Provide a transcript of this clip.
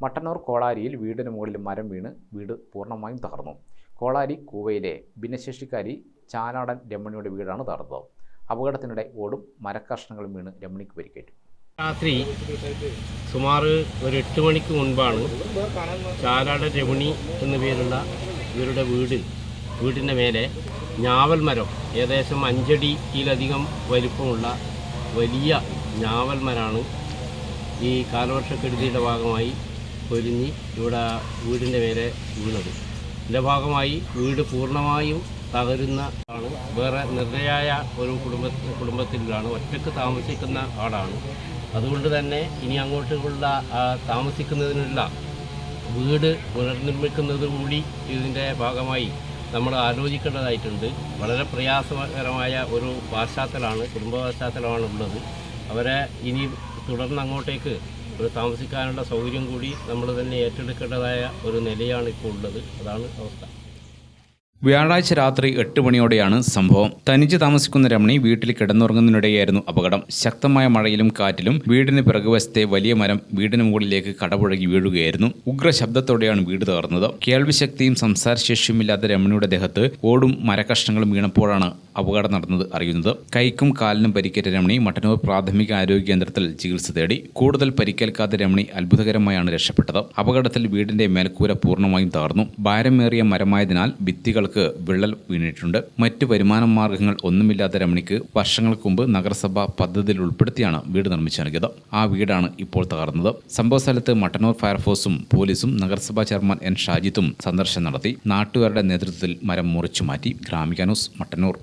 മട്ടന്നൂർ കോളാരിയിൽ വീടിന് മുകളിൽ മരം വീണ് വീട് പൂർണമായും തകർന്നു. കോളാരി കൂവയിലെ ഭിന്നശേഷിക്കാരി ചാനാടൻ രമണിയുടെ വീടാണ് തകർന്നത്. അപകടത്തിനിടെ ഓടും മരക്കഷ്ണങ്ങളും വീണ് രമണിക്ക് പരിക്കേറ്റു. രാത്രി സുമാർ ഒരു എട്ട് മണിക്ക് മുൻപാണ് ചാലാട രമണി എന്നു പേരുള്ള ഇവരുടെ വീട് വീടിന്റെ മേലെ ഞാവൽ മരം ഏകദേശം അഞ്ചടിയിലധികം വലിപ്പമുള്ള വലിയ ഞാവൽ മരമാണ് ഈ കാലവർഷക്കെടുതിയുടെ ഭാഗമായി പൊരിഞ്ഞ് ഇവിടെ വീടിന്റെ മേലെ വീണത്. ഇതിന്റെ ഭാഗമായി വീട് പൂർണമായും തകരുന്ന ആണ് വേറെ നിർദ്ദയായ ഒരു കുടുംബ കുടുംബത്തിലാണ് ഒറ്റയ്ക്ക് താമസിക്കുന്ന ആളാണ്. അതുകൊണ്ട് തന്നെ ഇനി അങ്ങോട്ടുള്ള താമസിക്കുന്നതിനുള്ള വീട് പുനർനിർമ്മിക്കുന്നത് കൂടി ഇതിന്റെ ഭാഗമായി നമ്മൾ ആലോചിക്കേണ്ടതായിട്ടുണ്ട്. വളരെ പ്രയാസകരമായ ഒരു പശ്ചാത്തലമാണ് കുടുംബ പശ്ചാത്തലമാണ് ഉള്ളത് അവരെ ഇനി തുടർന്ന് അങ്ങോട്ടേക്ക് ഒരു താമസിക്കാനുള്ള സൗകര്യം കൂടി നമ്മൾ തന്നെ ഏറ്റെടുക്കേണ്ടതായ ഒരു നിലയാണ് ഇപ്പോൾ ഉള്ളത്. അതാണ് അവസ്ഥ. വ്യാഴാഴ്ച രാത്രി എട്ട് മണിയോടെയാണ് സംഭവം. തനിച്ച് താമസിക്കുന്ന രമണി വീട്ടിൽ കിടന്നുറങ്ങുന്നതിനിടെയായിരുന്നു അപകടം. ശക്തമായ മഴയിലും കാറ്റിലും വീടിന് പിറകുവശത്തെ വലിയ മരം വീടിന് മുകളിലേക്ക് കടപുഴകി വീഴുകയായിരുന്നു. ഉഗ്ര ശബ്ദത്തോടെയാണ് വീട് തകർന്നത്. കേൾവിശക്തിയും സംസാരശേഷിയുമില്ലാത്ത രമണിയുടെ ദേഹത്ത് ഓടും മരക്കഷ്ണങ്ങളും വീണപ്പോഴാണ് അപകടം നടന്നത് അറിയുന്നത്. കൈക്കും കാലിനും പരിക്കേറ്റ രമണി മട്ടന്നൂർ പ്രാഥമിക ആരോഗ്യ കേന്ദ്രത്തിൽ ചികിത്സ തേടി. കൂടുതൽ പരിക്കേൽക്കാത്ത രമണി അത്ഭുതകരമായാണ് രക്ഷപ്പെട്ടത്. അപകടത്തിൽ വീടിന്റെ മേൽക്കൂര പൂർണമായും തകർന്നു. ഭാരമേറിയ മരമായതിനാൽ ഭിത്തികൾക്ക് വിള്ളൽ വീണിട്ടുണ്ട്. മറ്റ് വരുമാന മാർഗങ്ങൾ ഒന്നുമില്ലാത്ത രമണിക്ക് വർഷങ്ങൾക്ക് മുമ്പ് നഗരസഭ പദ്ധതിയിൽ ഉൾപ്പെടുത്തിയാണ് വീട് നിർമ്മിച്ചു നൽകിയത് ആ വീടാണ് ഇപ്പോൾ തകർന്നത്. സംഭവ സ്ഥലത്ത് മട്ടന്നൂർ ഫയർഫോഴ്സും പോലീസും നഗരസഭാ ചെയർമാൻ എൻ ഷാജിത്തും സന്ദർശനം നടത്തി. നാട്ടുകാരുടെ നേതൃത്വത്തിൽ മരം മുറിച്ചു മാറ്റി ഗ്രാമിക ന്യൂസ് മട്ടന്നൂർ.